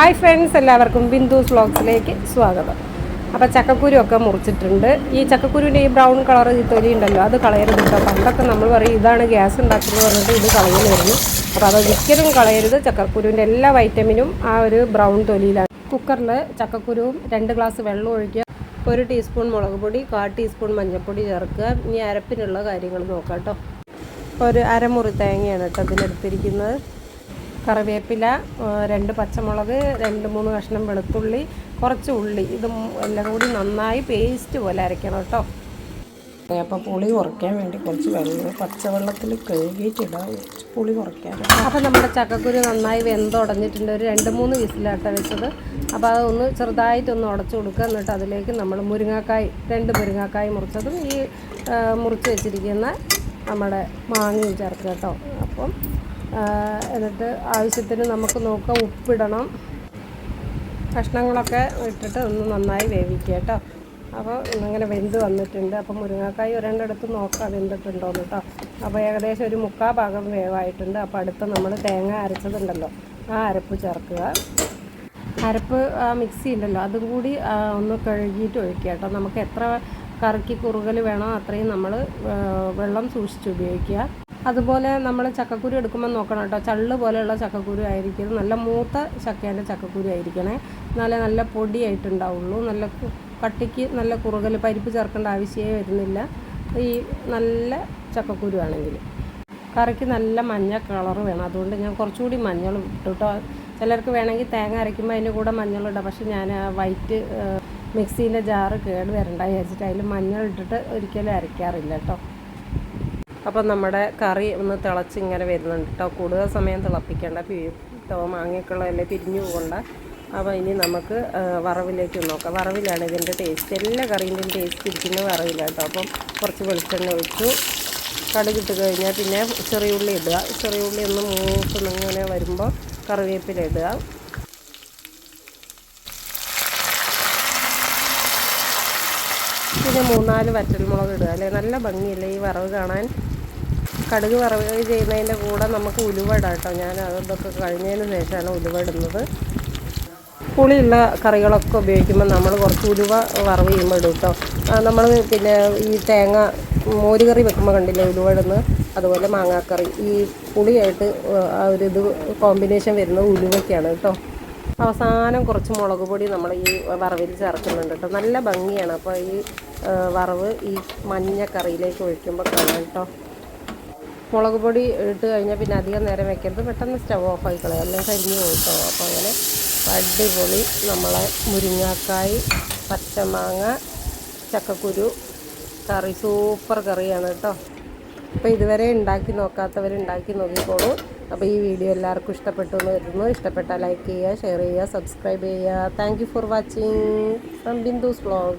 Hi friends എല്ലാവർക്കും ബിന്ദുസ് വ്ളോഗ്സിലേക്ക് സ്വാഗതം. അപ്പോൾ ചക്കക്കുരു ഒക്കെ മുറിച്ചിട്ടുണ്ട്. ഈ ചക്കക്കുരുവിന്റെ ഈ ബ്രൗൺ കളർ തൊലി ഉണ്ടല്ലോ അത് കളയരുത് കേട്ടോ പണ്ടൊക്കെ നമ്മൾ പറയും ഇതാണ് ഗ്യാസ് ഉണ്ടാക്കുന്നത് പറഞ്ഞിട്ട് ഇത് കളയുമായിരുന്നു അപ്പോൾ അത് ഒരിക്കലും കളയരുത്. ചക്കക്കുരുവിന്റെ എല്ലാ വൈറ്റമിനും ആ ഒരു ബ്രൗൺ തൊലിയിലാണ്. കുക്കറിൽ ചക്കക്കുരുവും രണ്ട് ഗ്ലാസ് വെള്ളം ഒഴിക്കുക. ഒരു ടീസ്പൂൺ മുളക് പൊടി കാ ടീസ്പൂൺ മഞ്ഞൾപ്പൊടി ചേർക്കുക. ഇനി അരപ്പിനുള്ള കാര്യങ്ങൾ നോക്കാം കേട്ടോ ഒരു അരമുറി തേങ്ങയാണ് കേട്ടോ ഇതിനെടുത്തിരിക്കുന്നത് കറിവേപ്പില രണ്ട് പച്ചമുളക് രണ്ട് മൂന്ന് കഷ്ണം വെളുത്തുള്ളി കുറച്ച് ഉള്ളി. ഇതും എല്ലാം കൂടി നന്നായി പേസ്റ്റ് പോലെ അരയ്ക്കണം കേട്ടോ. അപ്പോൾ പുളി കുറയ്ക്കാൻ വേണ്ടി കുറച്ച് വെള്ളം പച്ചവെള്ളത്തിൽ കഴുകിയിട്ടിടാം. പുളി കുറയ്ക്കാൻ അപ്പോൾ നമ്മുടെ ചക്കക്കുരു നന്നായി വെന്തുടഞ്ഞിട്ടുണ്ട്. ഒരു രണ്ട് മൂന്ന് വിസിലാട്ട വെച്ചത്. അപ്പോൾ അതൊന്ന് ചെറുതായിട്ടൊന്ന് ഉടച്ചു കൊടുക്കുക. എന്നിട്ട് അതിലേക്ക് നമ്മൾ മുരിങ്ങാക്കായ് രണ്ട് മുരിങ്ങാക്കായ് മുറിച്ചതും ഈ മുറിച്ച് വെച്ചിരിക്കുന്ന നമ്മുടെ മാങ്ങയും ചേർക്കുക കേട്ടോ. അപ്പം എന്നിട്ട് ആവശ്യത്തിന് നമുക്ക് നോക്കാം ഉപ്പിടണം. കഷ്ണങ്ങളൊക്കെ ഇട്ടിട്ട് ഒന്ന് നന്നായി വേവിക്കുക കേട്ടോ. അപ്പോൾ ഇങ്ങനെ വെന്ത് വന്നിട്ടുണ്ട്. അപ്പോൾ മുരിങ്ങക്കായ് ഒരെണ്ണെടുത്ത് നോക്കാം വെന്തിട്ടുണ്ടോന്ന് കേട്ടോ. അപ്പോൾ ഏകദേശം ഒരു മുക്കാ ഭാഗം വേവായിട്ടുണ്ട്. അപ്പോൾ അടുത്ത് നമ്മൾ തേങ്ങ അരച്ചതുണ്ടല്ലോ ആ അരപ്പ് ചേർക്കുക. അരപ്പ് മിക്സി ഉണ്ടല്ലോ അതും കൂടി ഒന്ന് കഴുകിയിട്ട് ഒഴിക്കുക കേട്ടോ. നമുക്ക് എത്ര കറിക്ക് കുറുകൽ വേണോ അത്രയും നമ്മൾ വെള്ളം സൂക്ഷിച്ച് ഉപയോഗിക്കുക. അതുപോലെ നമ്മൾ ചക്കക്കുരു എടുക്കുമ്പോൾ നോക്കണം കേട്ടോ. ചള്ള് പോലെയുള്ള ചക്കക്കുരു ആയിരിക്കും. നല്ല മൂത്ത ചക്കേന്റെ ചക്കക്കുരു ആയിരിക്കണേ. എന്നാലേ നല്ല പൊടിയായിട്ടുണ്ടാവുള്ളൂ. നല്ല കട്ടിക്ക് നല്ല കുറുകൽ പരിപ്പ് ചേർക്കേണ്ട ആവശ്യമേ വരുന്നില്ല. ഈ നല്ല ചക്കക്കുരു ആണെങ്കിൽ. കറിക്ക് നല്ല മഞ്ഞ കളർ വേണം. അതുകൊണ്ട് ഞാൻ കുറച്ചുകൂടി മഞ്ഞൾ ഇട്ടു കേട്ടോ ചിലർക്ക് വേണമെങ്കിൽ തേങ്ങ അരയ്ക്കുമ്പോൾ അതിന്റെ കൂടെ മഞ്ഞളിടാം പക്ഷേ ഞാൻ വൈറ്റ് മിക്സീന്റെ ജാറ് കേട് വരണ്ട വിചാരിച്ചിട്ട് അതിൽ മഞ്ഞൾ ഇട്ടിട്ട് ഒരിക്കലും അരയ്ക്കാറില്ല കേട്ടോ അപ്പം നമ്മുടെ കറി ഒന്ന് തിളച്ച് ഇങ്ങനെ വരുന്നുണ്ട് കേട്ടോ കൂടുതൽ സമയം തിളപ്പിക്കേണ്ട പിട്ടോ മാങ്ങയ്ക്കുള്ളതല്ലേ പിരിഞ്ഞു പോകണ്ട. അപ്പോൾ ഇനി നമുക്ക് വറവിലേക്ക് നോക്കാം. വറവിലാണ് ഇതിന്റെ ടേസ്റ്റ് എല്ലാ കറീന്റെയും ടേസ്റ്റ് ഇരിക്കുന്നത് വറവിലാണ് കേട്ടോ അപ്പം കുറച്ച് വെളിച്ചെണ്ണ ഒഴിച്ചു. കടുകിട്ട് കഴിഞ്ഞാൽ പിന്നെ ചെറിയുള്ളി ഇടുക. ചെറിയുള്ളി ഒന്ന് മൂത്ത് ഇങ്ങനെ വരുമ്പോൾ കറിവേപ്പില ഇടുക. പിന്നെ മൂന്നാൽ വറ്റൽമുളക് ഇടുക. അല്ലേ? നല്ല ഭംഗിയില്ല ഈ വറവ് കാണാൻ? കടുക് വറവ് ചെയ്യുന്നതിന്റെ കൂടെ നമുക്ക് ഉലുവ ഇടാം കേട്ടോ. ഞാൻ അതൊക്കെ കഴിഞ്ഞതിന് ശേഷമാണ് ഉലുവ ഇടുന്നത്. പുളിയുള്ള കറികളൊക്കെ ഉപയോഗിക്കുമ്പോൾ നമ്മൾ കുറച്ച് ഉലുവ വറവ് ചെയ്യുമ്പോൾ ഇടും കേട്ടോ. നമ്മൾ പിന്നെ ഈ തേങ്ങ മോര് കറി വെക്കുമ്പോൾ കണ്ടില്ലേ ഉലുവ ഇടുന്നത് അതുപോലെ മാങ്ങാക്കറി. ഈ പുളിയായിട്ട് ആ ഒരു ഇത് കോമ്പിനേഷൻ വരുന്നത് ഉലുവയ്ക്കാണ് കേട്ടോ. അവസാനം കുറച്ച് മുളക് പൊടി നമ്മൾ ഈ വറവിൽ ചേർക്കുന്നുണ്ട് കേട്ടോ. നല്ല ഭംഗിയാണ്. അപ്പോൾ ഈ വറവ് ഈ മഞ്ഞ കറിയിലേക്ക് ഒഴിക്കുമ്പോൾ കാണാം കേട്ടോ. മുളക് പൊടി ഇട്ട് കഴിഞ്ഞാൽ പിന്നെ അധികം നേരം വെക്കരുത്. പെട്ടെന്ന് സ്റ്റവ് ഓഫ് ആയി കളയാം എല്ലാം കരിഞ്ഞു പോയിട്ടോ അപ്പോൾ അങ്ങനെ അടിപൊളി നമ്മളെ മുരിങ്ങാക്കായി പച്ചമാങ്ങ ചക്കക്കുരു കറി സൂപ്പർ കറിയാണ് കേട്ടോ. അപ്പോൾ ഇതുവരെ ഉണ്ടാക്കി നോക്കാത്തവർ ഉണ്ടാക്കി നോക്കിക്കോളൂ. അപ്പോൾ ഈ വീഡിയോ എല്ലാവർക്കും ഇഷ്ടപ്പെട്ടു എന്ന് വരുന്നു ഇഷ്ടപ്പെട്ടാൽ ലൈക്ക് ചെയ്യുക ഷെയർ ചെയ്യുക സബ്സ്ക്രൈബ് ചെയ്യുക. Thank for watching from Bindu's vlog